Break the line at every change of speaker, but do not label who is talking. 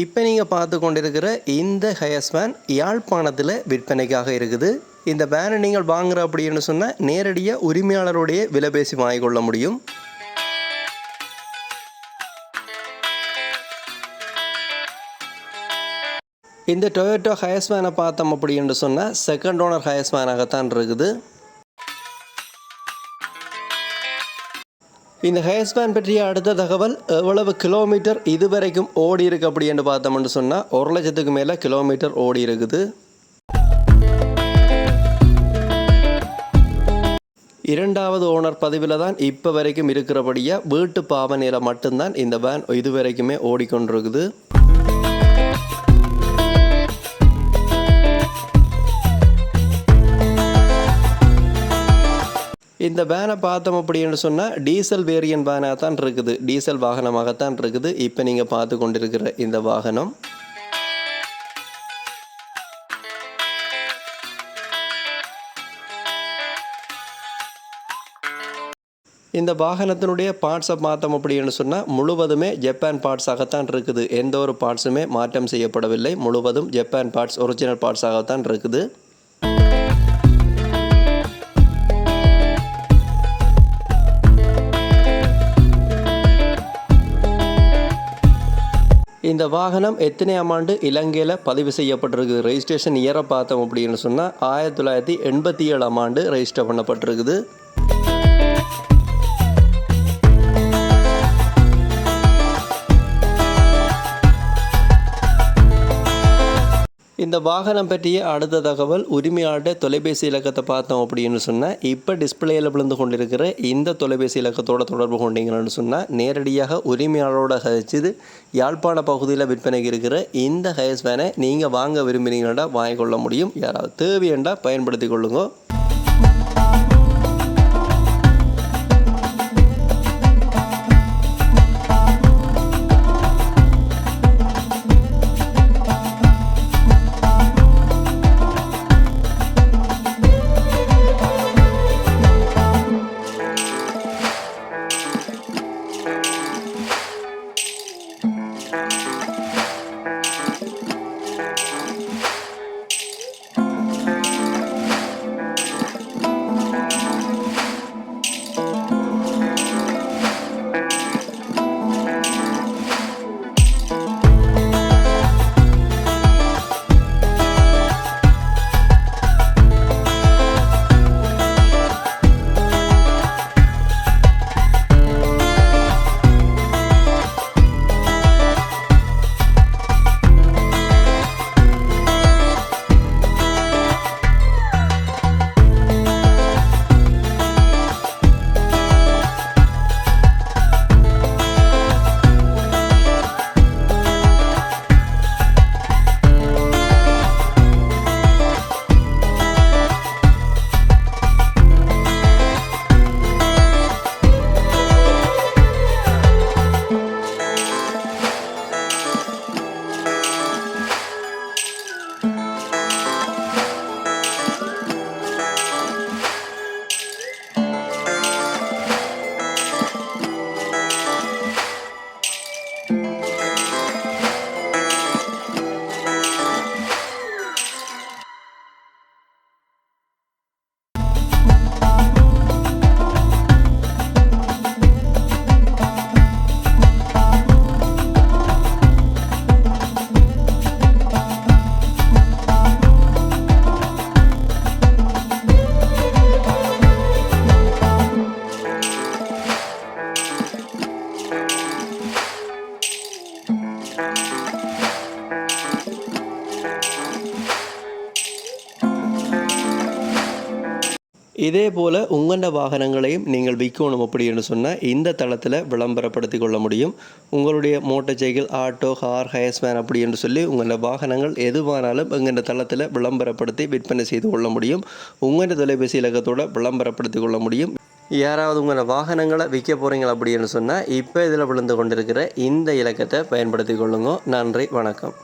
இப்போ நீங்கள் பார்த்து கொண்டிருக்கிற இந்த ஹயஸ் வேன் யாழ்ப்பாணத்தில் விற்பனைக்காக இருக்குது. இந்த வேனை நீங்கள் வாங்குற அப்படின்னு சொன்னால் நேரடியாக உரிமையாளருடைய விலை பேசி வாங்கிக்கொள்ள முடியும். இந்த டொயோட்டோ ஹயஸ் வேனை பார்த்தோம் அப்படின்னு சொன்னால் செகண்ட் ஓனர் ஹயஸ் வேனாகத்தான் இருக்குது. இந்த ஹேஸ்பேன் வேன் பற்றிய அடுத்த தகவல் எவ்வளவு கிலோமீட்டர் இதுவரைக்கும் ஓடி இருக்கு அப்படின்னு பார்த்தோம்னு சொன்னால் ஒரு லட்சத்துக்கு மேலே கிலோமீட்டர் ஓடி இருக்குது இரண்டாவது ஓனர் பதிவில் தான் இப்போ வரைக்கும் இருக்கிறபடியாக வீட்டு பாவனையில் மட்டும்தான் இந்த வேன் இதுவரைக்குமே ஓடிக்கொண்டிருக்குது. இந்த வேனை பார்த்தோம் அப்படின்னு சொன்னால் டீசல் வேரியன்ட் வேனாக தான் இருக்குது. டீசல் வாகனமாகத்தான் இருக்குது. இப்போ நீங்கள் பார்த்து கொண்டிருக்கிற இந்த வாகனம். இந்த வாகனத்தினுடைய பார்ட்ஸை பார்த்தோம் அப்படின்னு சொன்னால் முழுவதுமே ஜப்பான் பார்ட்ஸாகத்தான் இருக்குது. எந்த ஒரு பார்ட்ஸுமே மாற்றம் செய்யப்படவில்லை. முழுவதும் ஜப்பான் பார்ட்ஸ் ஒரிஜினல் பார்ட்ஸாகத்தான் இருக்குது. இந்த வாகனம் எத்தனையாம் ஆண்டு இலங்கையில் பதிவு செய்யப்பட்டிருக்கு ரெஜிஸ்ட்ரேஷன் இயரை பார்த்தோம் அப்படின்னு சொன்னால் ஆயிரத்தி தொள்ளாயிரத்தி எண்பத்தி ஏழாம் ஆண்டு ரெஜிஸ்டர் பண்ணப்பட்டிருக்குது. இந்த வாகனம் பற்றிய அடுத்த தகவல் உரிமையாளர் தொலைபேசி இலக்கத்தை பார்த்தோம் அப்படின்னு சொன்னால் இப்போ டிஸ்பிளேயில் விழுந்து கொண்டிருக்கிற இந்த தொலைபேசி இலக்கத்தோட தொடர்பு கொண்டீங்கன்னு சொன்னால் நேரடியாக உரிமையாளரோட கழிச்சது யாழ்ப்பாண பகுதியில் விற்பனைக்கு இருக்கிற இந்த ஹயஸ் வேனை நீங்கள் வாங்க விரும்பினீங்கன்னா வாங்கிக்கொள்ள முடியும். யாராவது தேவையண்டா பயன்படுத்தி கொள்ளுங்க. இதே போல் உங்கண்ட வாகனங்களையும் நீங்கள் விற்கணும் அப்படின்னு சொன்னால் இந்த தளத்தில் விளம்பரப்படுத்தி கொள்ள முடியும். உங்களுடைய மோட்டார் சைக்கிள் ஆட்டோ கார் ஹயஸ்மேன் அப்படி என்று சொல்லி உங்களோட வாகனங்கள் எதுவானாலும் எங்கள்ட தளத்தில் விளம்பரப்படுத்தி விற்பனை செய்து கொள்ள முடியும். உங்களோட தொலைபேசி இலக்கத்தோடு விளம்பரப்படுத்தி கொள்ள முடியும். யாராவது உங்களோட வாகனங்களை விற்க போகிறீங்க அப்படின்னு சொன்னால் இப்போ இதில் விழுந்து கொண்டிருக்கிற இந்த இலக்கத்தை பயன்படுத்தி கொள்ளுங்க. நன்றி வணக்கம்.